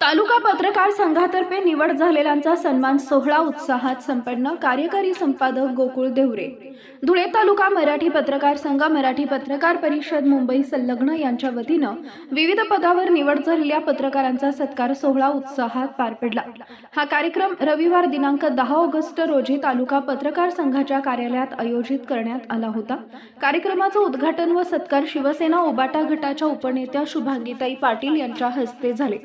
तालुका पत्रकार संघातर्फे निवड झालेल्यांचा सन्मान सोहळा उत्साहात संपन्न कार्यकारी संपादक गोकुळ देवरे. धुळे तालुका मराठी पत्रकार संघ मराठी पत्रकार परिषद मुंबई संलग्न यांच्या वतीनं विविध पदावर निवड झालेल्या पत्रकारांचा सत्कार सोहळा उत्साहात पार पडला. हा कार्यक्रम रविवार दिनांक दहा ऑगस्ट रोजी तालुका पत्रकार संघाच्या कार्यालयात आयोजित करण्यात आला होता. कार्यक्रमाचं उद्घाटन व सत्कार शिवसेना ओबाटा गटाच्या उपनेत्या शुभांगीताई पाटील यांच्या हस्ते झाले.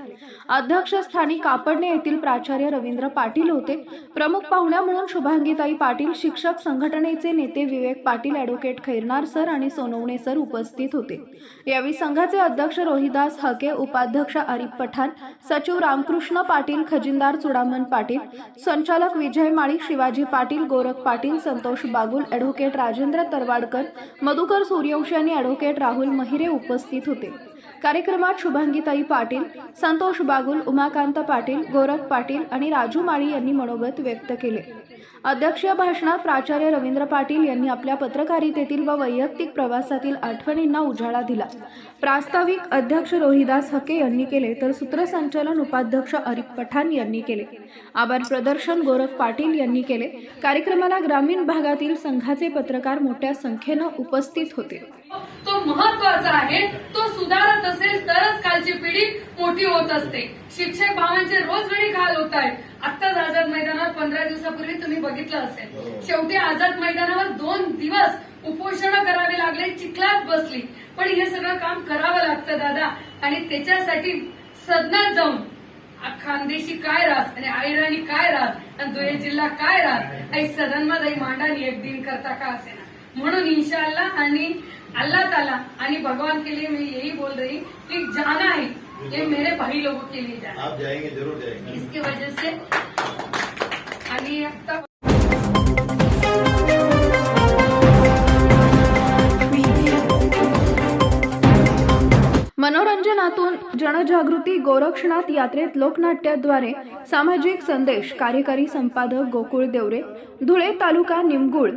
अध्यक्षस्थानी कापडणे येथील प्राचार्य रवींद्र पाटील होते. प्रमुख पाहुण्या म्हणून शुभांगीताई पाटील शिक्षक संघटनेचे नेते विवेक पाटील ॲडव्होकेट खैरनार सर आणि सोनवणे सर उपस्थित होते. यावेळी संघाचे अध्यक्ष रोहिदास हके उपाध्यक्ष आरिफ पठाण सचिव रामकृष्ण पाटील खजिनदार चुडामन पाटील संचालक विजय माळी शिवाजी पाटील गोरख पाटील संतोष बागुल ॲडव्होकेट राजेंद्र तरवाडकर मधुकर सूर्यवंशी आणि ॲडव्होकेट राहुल महिरे उपस्थित होते. कार्यक्रमात शुभांगीताई पाटील संतोष बागुल उमाकांत पाटील गोरख पाटील आणि राजू माळी यांनी मनोगत व्यक्त केले. अध्यक्षीय भाषणात प्राचार्य रवींद्र पाटील यांनी आपल्या पत्रकारितेतील व वैयक्तिक प्रवासातील आठवणींना उजाळा दिला. प्रास्ताविक अध्यक्ष रोहिदास हके यांनी केले तर सूत्रसंचालन उपाध्यक्ष अरिफ पठाण यांनी केले. आभार प्रदर्शन गोरख पाटील यांनी केले. कार्यक्रमाला ग्रामीण भागातील संघाचे पत्रकार मोठ्या संख्येनं उपस्थित होते. तो महत्त्वाचा आहे तो सुधारत असेल तरच मोठी होत असते. शिक्षक भावांचे रोज वेळी घाल होत आहेत. आत्ताच आझाद मैदानावर पंधरा दिवसापूर्वी तुम्ही बघितलं असेल. शेवटी आझाद मैदानावर दोन दिवस उपोषण करावे लागले चिखलात बसली. पण हे सगळं काम करावं लागतं दादा. आणि त्याच्यासाठी सदनात जाऊन खानदेशी काय राहत आणि आयराणी काय राहत आणि धुळे जिल्हा काय राहत आणि सदनमध्ये मांडानी एक दिन करता का असे म्हणून इन्शाल्ला आणि अल्लाह ताला आणि भगवान के लिए मी यही बोल रही की जाना है. ये मेरे भाई लोगों के लिए जाना। आप जाएंगे जरूर जाएंगे. इसकी वजह से आणि आता मनोरंजनातून जनजागृती गोरक्षनाथ यात्रेत लोकनाट्याद्वारे सामाजिक संदेश कार्यकारी संपादक गोकुळ देवरे धुळे तालुका निमगुळ.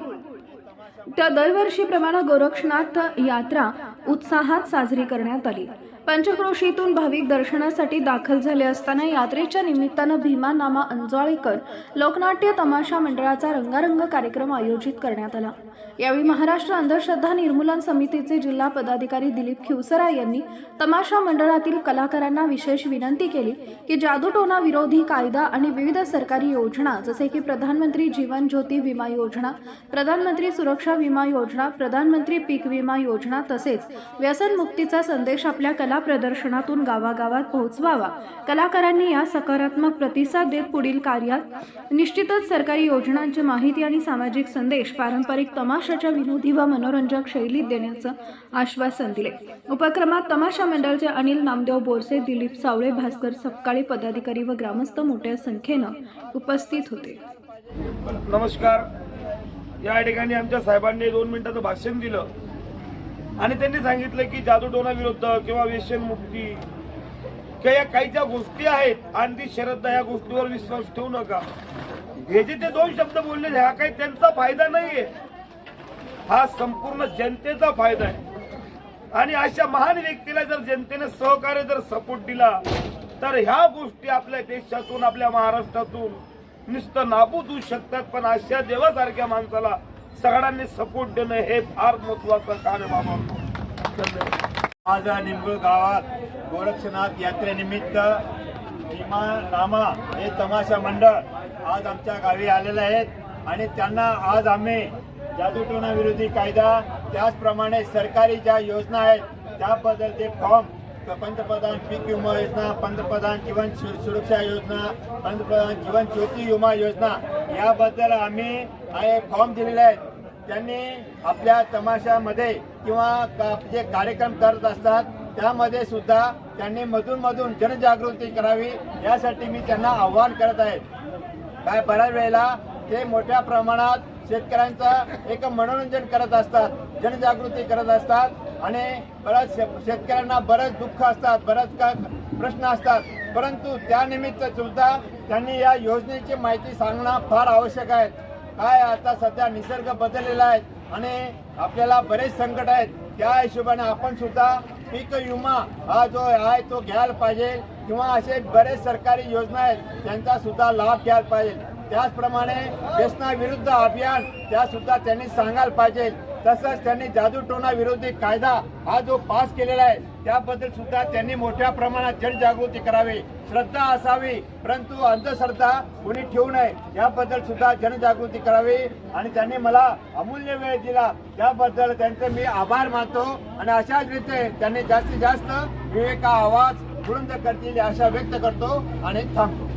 त्या दरवर्षीप्रमाणे गोरक्षनाथ यात्रा उत्साहात साजरी करण्यात आली. पंचक्रोशीतून भाविक दर्शनासाठी दाखल झाले असताना यात्रेच्या निमित्तानं भीमा नामा अंजवाळेकर लोकनाट्य तमाशा मंडळाचा रंगारंग कार्यक्रम आयोजित करण्यात आला. यावेळी महाराष्ट्र अंधश्रद्धा निर्मूलन समितीचे जिल्हा पदाधिकारी दिलीप खिवसरा यांनी तमाशा मंडळातील कलाकारांना विशेष विनंती केली की जादूटोना विरोधी कायदा आणि विविध सरकारी योजना जसे की प्रधानमंत्री जीवन ज्योती विमा योजना प्रधानमंत्री सुरक्षा विमा योजना प्रधानमंत्री पीक विमा योजना तसेच व्यसनमुक्तीचा संदेश आपल्या कला प्रदर्शनातून गावागावात पोहोचवावा. कलाकारांनी या सकारात्मक प्रतिसाद देत पुढील कार्यात निश्चितच सरकारी योजनांची माहिती आणि सामाजिक संदेश पारंपरिक तमाशाच्या विनोदी व मनोरंजक शैलीत देण्याचं आश्वासन दिले. उपक्रमात तमाशा मंडळचे अनिल नामदेव बोरसे दिलीप सावळे भास्कर सपकाळे पदाधिकारी व ग्रामस्थ मोठ्या संख्येनं उपस्थित होते. नमस्कार. या ठिकाणी आमच्या साहेबांनी दोन मिनिटाचं भाषण दिलं. आणि त्यांनी सांगितलं की जादूटोना विरुद्ध किंवा व्यसन मुक्ती किंवा या काही ज्या गोष्टी आहेत आणि ती श्रद्धा या गोष्टीवर विश्वास ठेवू नका. हे जे ते दोन शब्द बोलले हा काही त्यांचा फायदा नाहीये. हा संपूर्ण जनतेचा फायदा आहे. आणि अशा महान व्यक्तीला जर जनतेने सहकार्य जर सपोर्ट दिला तर ह्या गोष्टी आपल्या देशातून आपल्या महाराष्ट्रातून नुसतं नाबूद होऊ शकतात. पण अशा देवासारख्या माणसाला सगळ्यांनी सपोर्ट देणं हे फार महत्वाचं कार्य बाबा. आज निमगुळ गावात गोरक्षनाथ यात्रेनिमित्त भीमा नामा हे तमाशा मंडळ आज आमच्या गावी आलेले आहेत आणि त्यांना आज आम्ही जादूटोना विरोधी कायदा त्याचप्रमाणे सरकारी ज्या योजना आहेत त्याबद्दल ते फॉर्म पंतप्रधान पीक विमा योजना पंतप्रधान जीवन सुरक्षा योजना पंतप्रधान जीवन ज्योती विमा योजना याबद्दल आम्ही फॉर्म दिलेले आहेत त्यांनी आपल्या तमाशामध्ये किंवा का- जे कार्यक्रम करत असतात त्यामध्ये सुद्धा त्यांनी मधून मधून जनजागृती करावी यासाठी मी त्यांना आव्हान करत आहे. काय बऱ्याच वेळेला ते मोठ्या प्रमाणात शेतकऱ्यांचं एक मनोरंजन करत असतात जनजागृती करत असतात आणि बऱ्याच शेतकऱ्यांना बरेच दुःख असतात बरेच का प्रश्न असतात. परंतु त्यानिमित्त सुद्धा त्यांनी या योजनेची माहिती सांगणं फार आवश्यक आहे. काय आता सध्या निसर्ग बदललेला आहे आणि आपल्याला बरेच संकट आहेत. त्या हिशोबाने आपण सुद्धा पीक विमा हा जो आहे तो घ्यायला पाहिजे किंवा असे बरेच सरकारी योजना आहेत त्यांचा सुद्धा लाभ घ्यायला पाहिजे. त्याचप्रमाणे व्यसनाविरुद्ध अभियान त्या सुद्धा त्यांनी सांगायला पाहिजे. तसंच त्यांनी जादूटोणा विरोधी कायदा हा जो पास केलेला आहे त्याबद्दल सुद्धा त्यांनी मोठ्या प्रमाणात जनजागृती करावी. श्रद्धा असावी परंतु अंधश्रद्धा कोणी ठेवू नये याबद्दल सुद्धा जनजागृती करावी. आणि त्यांनी मला अमूल्य वेळ दिला त्याबद्दल त्यांचे मी आभार मानतो. आणि अशाच रीते त्यांनी जास्तीत जास्त विवेका आवाज बुलंद करतील अशा आशा व्यक्त करतो. आणि थांबतो.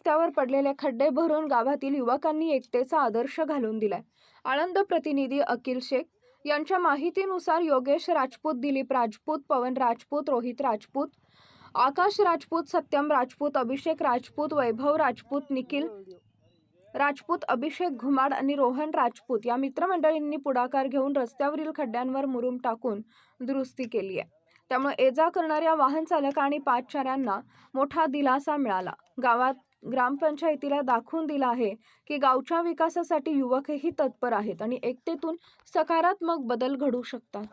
रस्त्यावर पडलेले खड्डे भरून गावातील युवकांनी एकतेचा आदर्श घालून दिलाय. आळंद प्रतिनिधी अकिल शेख यांच्या माहितीनुसार योगेश राजपूत दिलीप राजपूत पवन राजपूत रोहित राजपूत आकाश राजपूत सत्यम राजपूत अभिषेक राजपूत वैभव राजपूत निखिल राजपूत अभिषेक घुमाड आणि रोहन राजपूत या मित्रमंडळींनी पुढाकार घेऊन रस्त्यावरील खड्ड्यांवर मुरुम टाकून दुरुस्ती केली आहे. त्यामुळे ये जा करणाऱ्या वाहन चालक आणि पादचाऱ्यांना मोठा दिलासा मिळाला. गावात ग्रामपंचायतीला दाखवून दिला आहे की गावच्या विकासासाठी युवकही तत्पर आहेत आणि एकतेतून सकारात्मक बदल घडू शकतात.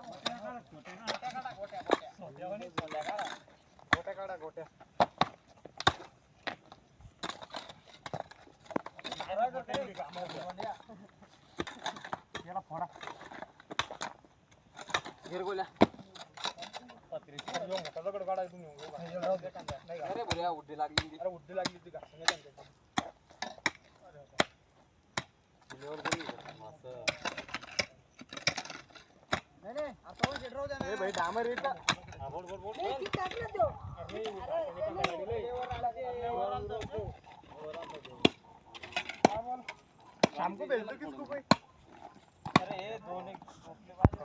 या उड्डी लागली अरे उड्डी लागली ती घासून नाही भाई डामर येत शॅम्पू भेटतो की अरे दोन एक